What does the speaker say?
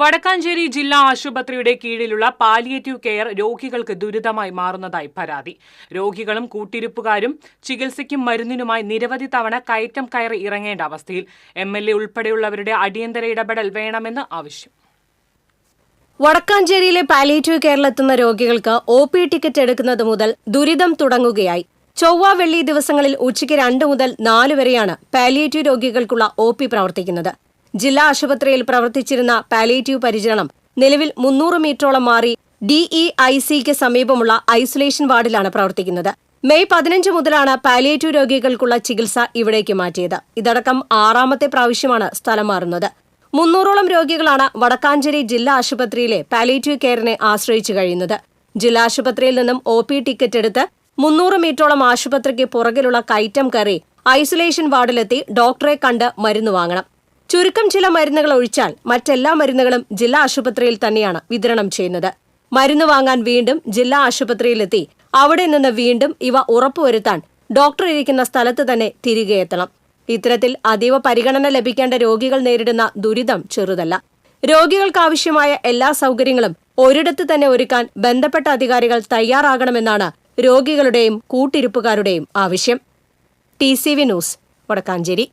വടക്കാഞ്ചേരി ജില്ലാ ആശുപത്രിയുടെ കീഴിലുള്ള പാലിയേറ്റീവ് കെയർ രോഗികൾക്ക് ദുരിതമായി മാറുന്നതായി പരാതി. രോഗികളും കൂട്ടിരിപ്പുകാരും ചികിത്സയ്ക്കും മരുന്നിനുമായി നിരവധി തവണ കയറ്റം കയറി ഇറങ്ങേണ്ട അവസ്ഥയിൽ എം എൽ എ ഉൾപ്പെടെയുള്ളവരുടെ അടിയന്തര ഇടപെടൽ വേണമെന്ന് ആവശ്യം. വടക്കാഞ്ചേരിയിലെ പാലിയേറ്റീവ് കെയറിലെത്തുന്ന രോഗികൾക്ക് ഒ പി ടിക്കറ്റ് എടുക്കുന്നത് മുതൽ ദുരിതം തുടങ്ങുകയായി. ചൊവ്വ വെള്ളി ദിവസങ്ങളിൽ ഉച്ചയ്ക്ക് രണ്ട് മുതൽ നാല് വരെയാണ് പാലിയേറ്റീവ് രോഗികൾക്കുള്ള ഒ പി പ്രവർത്തിക്കുന്നത്. ജില്ലാ ആശുപത്രിയിൽ പ്രവർത്തിച്ചിരുന്ന പാലിയേറ്റീവ് പരിചരണം നിലവിൽ മുന്നൂറ് മീറ്ററോളം മാറി ഡിഇ ഐ സിക്ക് സമീപമുള്ള ഐസൊലേഷൻ വാർഡിലാണ് പ്രവർത്തിക്കുന്നത്. മെയ് പതിനഞ്ച് മുതലാണ് പാലിയേറ്റീവ് രോഗികൾക്കുള്ള ചികിത്സ ഇവിടേക്ക് മാറ്റിയത്. ഇതടക്കം ആറാമത്തെ പ്രാവശ്യമാണ് സ്ഥലം മാറുന്നത്. മുന്നൂറോളം രോഗികളാണ് വടക്കാഞ്ചേരി ജില്ലാ ആശുപത്രിയിലെ പാലിയേറ്റീവ് കെയറിനെ ആശ്രയിച്ചു കഴിയുന്നത്. ജില്ലാ ആശുപത്രിയിൽ നിന്നും ഒ പി ടിക്കറ്റ് എടുത്ത് മുന്നൂറ് മീറ്ററോളം ആശുപത്രിക്ക് പുറകിലുള്ള കയറ്റം കയറി ഐസൊലേഷൻ വാർഡിലെത്തി ഡോക്ടറെ കണ്ട് മരുന്ന് വാങ്ങണം. ചുരുക്കം ചില മരുന്നുകൾ ഒഴിച്ചാൽ മറ്റെല്ലാ മരുന്നുകളും ജില്ലാ ആശുപത്രിയിൽ തന്നെയാണ് വിതരണം ചെയ്യുന്നത്. മരുന്ന് വാങ്ങാൻ വീണ്ടും ജില്ലാ ആശുപത്രിയിലെത്തി. അവിടെ നിന്ന് വീണ്ടും ഇവ ഉറപ്പുവരുത്താൻ ഡോക്ടർ ഇരിക്കുന്ന സ്ഥലത്ത് തന്നെ തിരികെ എത്തണം ഇത്തരത്തിൽ അതീവ പരിഗണന ലഭിക്കേണ്ട രോഗികൾ നേരിടുന്ന ദുരിതം ചെറുതല്ല. രോഗികൾക്കാവശ്യമായ എല്ലാ സൗകര്യങ്ങളും ഒരിടത്ത് തന്നെ ഒരുക്കാൻ ബന്ധപ്പെട്ട അധികാരികൾ തയ്യാറാകണമെന്നാണ് രോഗികളുടെയും കൂട്ടിരിപ്പുകാരുടെയും ആവശ്യം. T C V news Vadakkanchery.